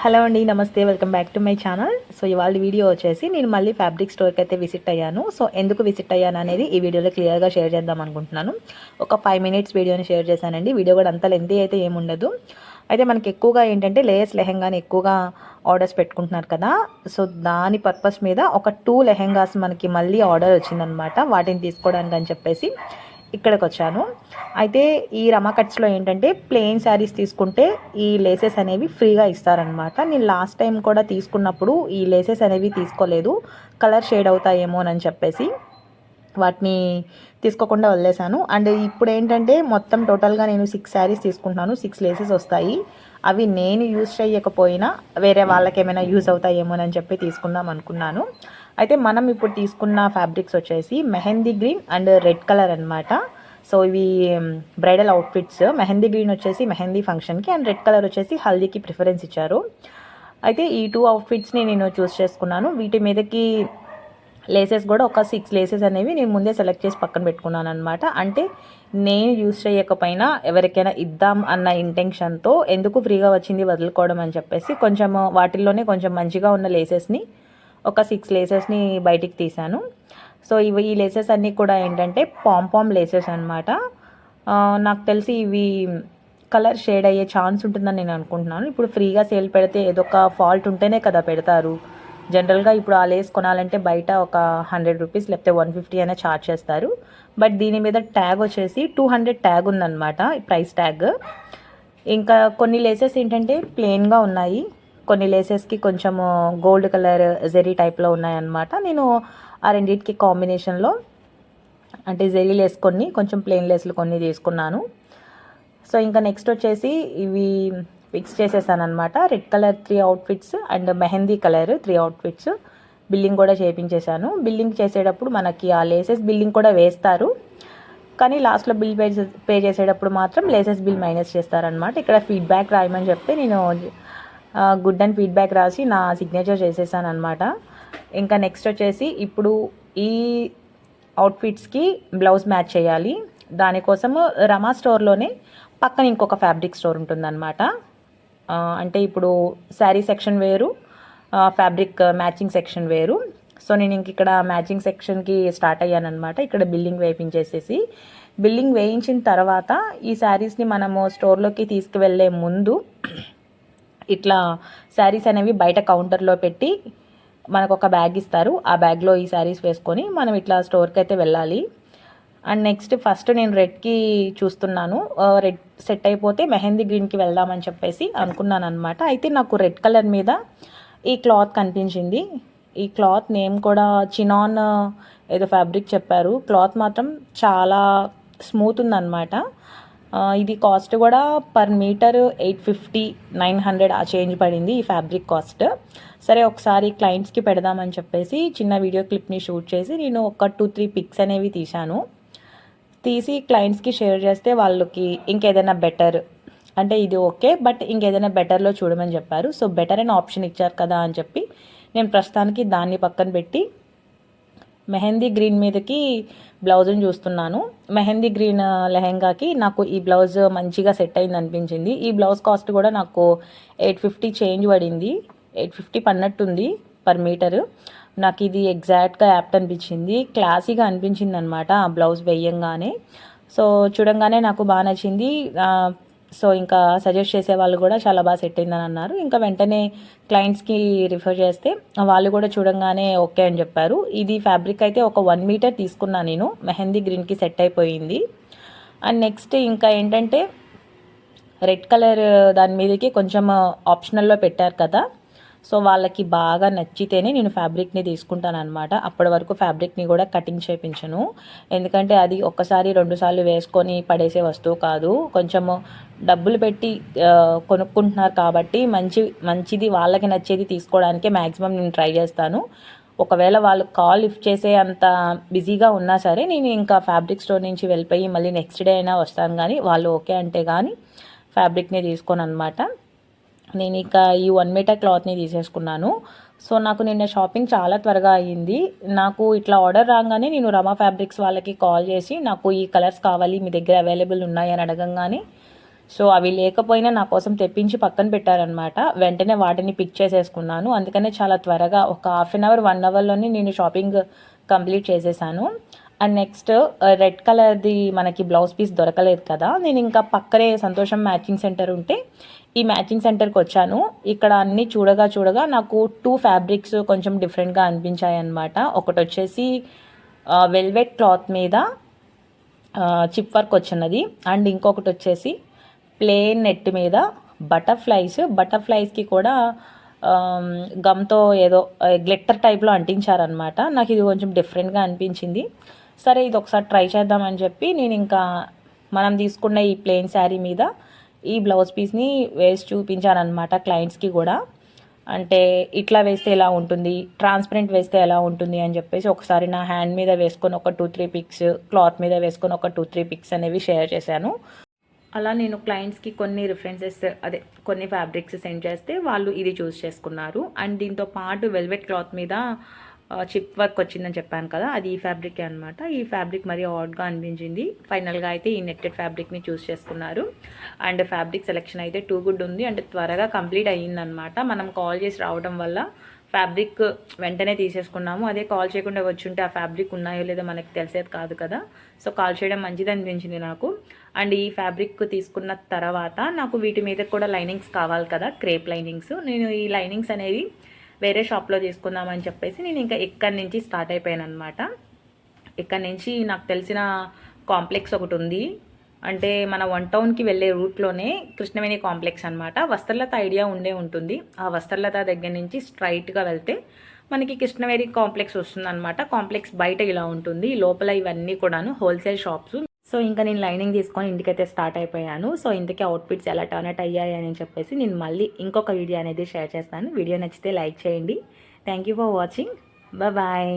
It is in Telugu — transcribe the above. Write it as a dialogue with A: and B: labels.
A: హలో అండి నమస్తే welcome back to my channel. So ఇవాళ వీడియో వచ్చేసి నేను మళ్ళీ ఫ్యాబ్రిక్ స్టోర్కి అయితే విజిట్ అయ్యాను. సో ఎందుకు విజిట్ అయ్యాను అనేది ఈ వీడియోలో క్లియర్గా షేర్ చేద్దాం అనుకుంటున్నాను. ఒక ఫైవ్ మినిట్స్ వీడియోని షేర్ చేశానండి. వీడియో కూడా అంత లెంతీ అయితే ఏముండదు అయితే మనకి ఎక్కువగా ఏంటంటే లేయర్స్ లెహెంగాని ఎక్కువగా ఆర్డర్స్ పెట్టుకుంటున్నారు కదా. సో దాని పర్పస్ మీద ఒక టూ లెహెంగాస్ మనకి మళ్ళీ ఆర్డర్ వచ్చిందనమాట. వాటిని తీసుకోవడానికి అని చెప్పేసి. ఇక్కడికి వచ్చాను అయితే ఈ రమాకట్స్లో ఏంటంటే ప్లెయిన్ శారీస్ తీసుకుంటే ఈ లేసెస్ అనేవి ఫ్రీగా ఇస్తారనమాట నేను లాస్ట్ టైం కూడా తీసుకున్నప్పుడు ఈ లేసెస్ అనేవి తీసుకోలేదు. కలర్ షేడ్ అవుతాయేమోనని చెప్పేసి వాటిని తీసుకోకుండా వదిలేశాను. అండ్ ఇప్పుడు ఏంటంటే మొత్తం టోటల్గా నేను సిక్స్ శారీస్ తీసుకుంటున్నాను. సిక్స్ లేసెస్ వస్తాయి. అవి నేను యూజ్ చేయకపోయినా వేరే వాళ్ళకి ఏమైనా యూజ్ అవుతాయేమోనని చెప్పి తీసుకుందాం అనుకున్నాను. అయితే మనం ఇప్పుడు తీసుకున్న ఫ్యాబ్రిక్స్ వచ్చేసి mehndi green and red colour అనమాట సో ఇవి బ్రైడల్ అవుట్ఫిట్స్. మెహందీ గ్రీన్ వచ్చేసి మెహందీ ఫంక్షన్కి అండ్ రెడ్ కలర్ వచ్చేసి హల్దీకి ప్రిఫరెన్స్ ఇచ్చారు. అయితే ఈ టూ అవుట్ఫిట్స్ని నేను చూస్ చేసుకున్నాను. వీటి మీదకి లేసెస్ కూడా ఒక సిక్స్ లేసెస్ అనేవి నేను ముందే సెలెక్ట్ చేసి పక్కన పెట్టుకున్నాను అనమాట అంటే నేను యూస్ చేయకపోయినా ఎవరికైనా ఇద్దాం అన్న ఇంటెన్షన్తో ఎందుకు ఫ్రీగా వచ్చింది వదులుకోవడం అని చెప్పేసి కొంచెం వాటిల్లోనే కొంచెం మంచిగా ఉన్న లేసెస్ని ఒక సిక్స్ లేసెస్ని బయటికి తీశాను. సో ఇవి ఈ లేసెస్ అన్నీ కూడా ఏంటంటే పాంపామ్ లేసెస్ అనమాట నాకు తెలిసి ఇవి కలర్ షేడ్ అయ్యే ఛాన్స్ ఉంటుందని నేను అనుకుంటున్నాను. ఇప్పుడు ఫ్రీగా సేల్ పెడితే ఏదో ఒక ఫాల్ట్ ఉంటేనే కదా పెడతారు. జనరల్గా ఇప్పుడు ఆ లేస్ కొనాలంటే బయట ఒక హండ్రెడ్ రూపీస్ లేకపోతే వన్ ఫిఫ్టీ అయినా ఛార్జ్ చేస్తారు. బట్ దీని మీద ట్యాగ్ వచ్చేసి టూ హండ్రెడ్ ట్యాగ్ ఉందన్నమాట ప్రైస్ ట్యాగ్ ఇంకా కొన్ని లేసెస్ ఏంటంటే ప్లెయిన్గా ఉన్నాయి. కొన్ని లేసెస్కి కొంచెము గోల్డ్ కలర్ జెరీ టైప్లో ఉన్నాయన్నమాట. నేను ఆ రెండింటికి కాంబినేషన్లో అంటే జెరీ లేస్ కొన్ని కొంచెం ప్లెయిన్ లేస్లు కొన్ని తీసుకున్నాను. సో ఇంకా నెక్స్ట్ వచ్చేసి ఇవి ఫిక్స్ చేసేసాను అనమాట red colour three outfits and mehndi colour three outfits billing కూడా చేయించేశాను బిల్లింగ్ చేసేటప్పుడు మనకి ఆ లేసెస్ బిల్లింగ్ కూడా వేస్తారు. కానీ లాస్ట్లో బిల్ పే పే చేసేటప్పుడు మాత్రం లేసెస్ బిల్ మైనస్ చేస్తారనమాట ఇక్కడ ఫీడ్బ్యాక్ రాయమని చెప్తే నేను గుడ్ అండ్ ఫీడ్బ్యాక్ రాసి నా సిగ్నేచర్ చేసేసాను అనమాట ఇంకా నెక్స్ట్ వచ్చేసి ఇప్పుడు ఈ అవుట్ఫిట్స్కి బ్లౌజ్ మ్యాచ్ చేయాలి. దానికోసము రమా స్టోర్లోనే పక్కన ఇంకొక ఫ్యాబ్రిక్ స్టోర్ ఉంటుందన్నమాట. అంటే ఇప్పుడు శారీ సెక్షన్ వేరు ఫ్యాబ్రిక్ మ్యాచింగ్ సెక్షన్ వేరు. సో నేను ఇంక ఇక్కడ మ్యాచింగ్ సెక్షన్కి స్టార్ట్ అయ్యాను అనమాట ఇక్కడ బిల్డింగ్ వేయించేసేసి బిల్డింగ్ వేయించిన తర్వాత ఈ శారీస్ని మనము స్టోర్లోకి తీసుకువెళ్ళే ముందు ఇట్లా శారీస్ అనేవి బయట కౌంటర్లో పెట్టి మనకు ఒక బ్యాగ్ ఇస్తారు. ఆ బ్యాగ్లో ఈ శారీస్ వేసుకొని మనం ఇట్లా స్టోర్కి అయితే వెళ్ళాలి. అండ్ నెక్స్ట్ ఫస్ట్ నేను రెడ్కి చూస్తున్నాను. రెడ్ సెట్ అయిపోతే మెహందీ గ్రీన్కి వెళ్దామని చెప్పేసి అనుకున్నాను అనమాట అయితే నాకు రెడ్ కలర్ మీద ఈ క్లాత్ కనిపించింది. ఈ క్లాత్ నేమ్ కూడా చినాన్ ఏదో ఫ్యాబ్రిక్ చెప్పారు. క్లాత్ మాత్రం చాలా స్మూత్ ఉందన్నమాట. ఇది కాస్ట్ కూడా per metre eight fifty nine hundred ఆ చేంజ్ పడింది ఈ ఫ్యాబ్రిక్ కాస్ట్. సరే ఒకసారి క్లయింట్స్కి పెడదామని చెప్పేసి చిన్న వీడియో క్లిప్ని షూట్ చేసి నేను ఒక టూ త్రీ పిక్స్ అనేవి తీశాను. తీసి క్లయింట్స్కి షేర్ చేస్తే వాళ్ళకి ఇంకేదైనా బెటర్. అంటే ఇది ఓకే బట్ ఇంకేదైనా బెటర్లో చూడమని చెప్పారు. సో బెటర్ అని ఆప్షన్ ఇచ్చారు కదా అని చెప్పి నేను ప్రస్తుతానికి దాన్ని పక్కన పెట్టి మెహందీ గ్రీన్ మీదకి బ్లౌజ్ని చూస్తున్నాను. మెహందీ గ్రీన్ లెహెంగాకి నాకు ఈ బ్లౌజ్ మంచిగా సెట్ అయింది అనిపించింది. ఈ బ్లౌజ్ కాస్ట్ కూడా నాకు ఎయిట్ ఫిఫ్టీ చేంజ్ పడింది. ఎయిట్ ఫిఫ్టీ పన్నట్టుంది పర్ మీటరు. నాకు ఇది ఎగ్జాక్ట్గా యాప్ట్ అనిపించింది. క్లాసీగా అనిపించింది అనమాట ఆ బ్లౌజ్ వేయంగానే. సో చూడంగానే నాకు బాగా నచ్చింది. సో ఇంకా సజెస్ట్ చేసే వాళ్ళు కూడా చాలా బాగా సెట్ అయిందని అన్నారు. ఇంకా వెంటనే క్లయింట్స్కి రిఫర్ చేస్తే వాళ్ళు కూడా చూడంగానే ఓకే అని చెప్పారు. ఇది ఫ్యాబ్రిక్ అయితే ఒక వన్ మీటర్ తీసుకున్నాను నేను. మెహందీ గ్రీన్కి సెట్ అయిపోయింది. అండ్ నెక్స్ట్ ఇంకా ఏంటంటే రెడ్ కలర్ దాని మీదకి కొంచెం ఆప్షనల్లో పెట్టారు కదా. సో వాళ్ళకి బాగా నచ్చితేనే నేను ఫ్యాబ్రిక్ని తీసుకుంటాను అనమాట అప్పటి వరకు ఫ్యాబ్రిక్ని కూడా కటింగ్ చేయించను ఎందుకంటే అది ఒక్కసారి రెండుసార్లు వేసుకొని పడేసే వస్తువు కాదు. కొంచెము డబ్బులు పెట్టి కొనుక్కుంటున్నారు కాబట్టి మంచి మంచిది వాళ్ళకి నచ్చేది తీసుకోవడానికే మ్యాక్సిమం నేను ట్రై చేస్తాను. ఒకవేళ వాళ్ళు కాల్ లిఫ్ట్ చేసే అంత బిజీగా ఉన్నా సరే నేను ఇంకా ఫ్యాబ్రిక్ స్టోర్ నుంచి వెళ్ళిపోయి మళ్ళీ నెక్స్ట్ డే అయినా వస్తాను కానీ వాళ్ళు ఓకే అంటే కానీ ఫ్యాబ్రిక్ని తీసుకోను అనమాట నేను ఇక ఈ వన్ మీటర్ క్లాత్ని తీసేసుకున్నాను. సో నాకు నిన్న షాపింగ్ చాలా త్వరగా అయ్యింది. నాకు ఇట్లా ఆర్డర్ రాగానే నేను రమా ఫ్యాబ్రిక్స్ వాళ్ళకి కాల్ చేసి నాకు ఈ కలర్స్ కావాలి మీ దగ్గర అవైలబుల్ ఉన్నాయి అని అడగంగానే సో అవి లేకపోయినా నా కోసం తెప్పించి పక్కన పెట్టారనమాట వెంటనే వాటిని పిక్ చేసేసుకున్నాను. అందుకనే చాలా త్వరగా ఒక హాఫ్ అన్ అవర్ వన్ అవర్లోనే నేను షాపింగ్ కంప్లీట్ చేసేసాను. అండ్ నెక్స్ట్ రెడ్ కలర్ది మనకి బ్లౌజ్ పీస్ దొరకలేదు కదా. నేను ఇంకా పక్కనే సంతోషం మ్యాచింగ్ సెంటర్ ఉంటే ఈ మ్యాచింగ్ సెంటర్కి వచ్చాను. ఇక్కడ అన్నీ చూడగా చూడగా నాకు టూ ఫ్యాబ్రిక్స్ కొంచెం డిఫరెంట్గా అనిపించాయి అనమాట ఒకటి వచ్చేసి వెల్వెట్ క్లాత్ మీద చిప్ వర్క్ వచ్చినది. అండ్ ఇంకొకటి వచ్చేసి ప్లేన్ నెట్ మీద బటర్ఫ్లైస్ బటర్ఫ్లైస్కి కూడా గమ్తో ఏదో గ్లిట్టర్ టైప్లో అంటించారనమాట నాకు ఇది కొంచెం డిఫరెంట్గా అనిపించింది. సరే ఇది ఒకసారి ట్రై చేద్దామని చెప్పి నేను ఇంకా మనం తీసుకున్న ఈ ప్లెయిన్ శారీ మీద ఈ బ్లౌజ్ పీస్ని వేసి చూపించానమాట క్లయింట్స్కి కూడా. అంటే ఇట్లా వేస్తే ఎలా ఉంటుంది ట్రాన్స్పరెంట్ వేస్తే ఎలా ఉంటుంది అని చెప్పేసి ఒకసారి నా హ్యాండ్ మీద వేసుకొని ఒక టూ త్రీ పిక్స్ క్లాత్ మీద వేసుకొని ఒక టూ త్రీ పిక్స్ అనేవి షేర్ చేశాను. అలా నేను క్లయింట్స్కి కొన్ని రిఫరెన్సెస్ అదే కొన్ని ఫ్యాబ్రిక్స్ సెండ్ చేస్తే వాళ్ళు ఇది చూస్ చేసుకున్నారు. అండ్ దీంతో పాటు వెల్వెట్ క్లాత్ మీద చిప్ వర్క్ వచ్చిందని చెప్పాను కదా అది ఈ ఫ్యాబ్రికే అనమాట ఈ ఫ్యాబ్రిక్ మరీ ఆడ్గా అనిపించింది. ఫైనల్గా అయితే ఈ నెట్టెడ్ ఫ్యాబ్రిక్ని చూస్ చేసుకున్నారు. అండ్ ఫ్యాబ్రిక్ సెలెక్షన్ అయితే టూ గుడ్ ఉంది. అండ్ త్వరగా కంప్లీట్ అయ్యిందనమాట మనం కాల్ చేసి రావడం వల్ల ఫ్యాబ్రిక్ వెంటనే తీసేసుకున్నాము. అదే కాల్ చేయకుండా వచ్చి ఉంటే ఆ ఫ్యాబ్రిక్ ఉన్నాయో లేదో మనకి తెలిసేది కాదు కదా. సో కాల్ చేయడం మంచిది అనిపించింది నాకు. అండ్ ఈ ఫ్యాబ్రిక్ తీసుకున్న తర్వాత నాకు వీటి మీద కూడా లైనింగ్స్ కావాలి కదా క్రేప్ లైనింగ్స్ నేను ఈ లైనింగ్స్ అనేవి వేరే షాప్లో తీసుకుందామని చెప్పేసి నేను ఇంకా ఇక్కడి నుంచి స్టార్ట్ అయిపోయాను అనమాట ఇక్కడ నుంచి నాకు తెలిసిన కాంప్లెక్స్ ఒకటి ఉంది. అంటే మన వన్ టౌన్కి వెళ్ళే రూట్లోనే కృష్ణవేణి కాంప్లెక్స్ అనమాట వస్త్రలత ఐడియా ఉండే ఉంటుంది. ఆ వస్త్రలత దగ్గర నుంచి స్ట్రైట్గా వెళ్తే మనకి కృష్ణవేణి కాంప్లెక్స్ వస్తుందన్నమాట. కాంప్లెక్స్ బయట ఇలా ఉంటుంది. లోపల ఇవన్నీ కూడాను హోల్సేల్ షాప్స్ సో ఇంకా నేను లైనింగ్ తీసుకొని ఇంటికైతే స్టార్ట్ అయిపోయాను. సో ఇంతకీ అవుట్ఫిట్స్ ఎలా టర్నట్ అయ్యాయి అని చెప్పేసి నేను మళ్ళీ ఇంకొక వీడియో అనేది షేర్ చేస్తాను. వీడియో నచ్చితే లైక్ చేయండి. Thank you for watching bye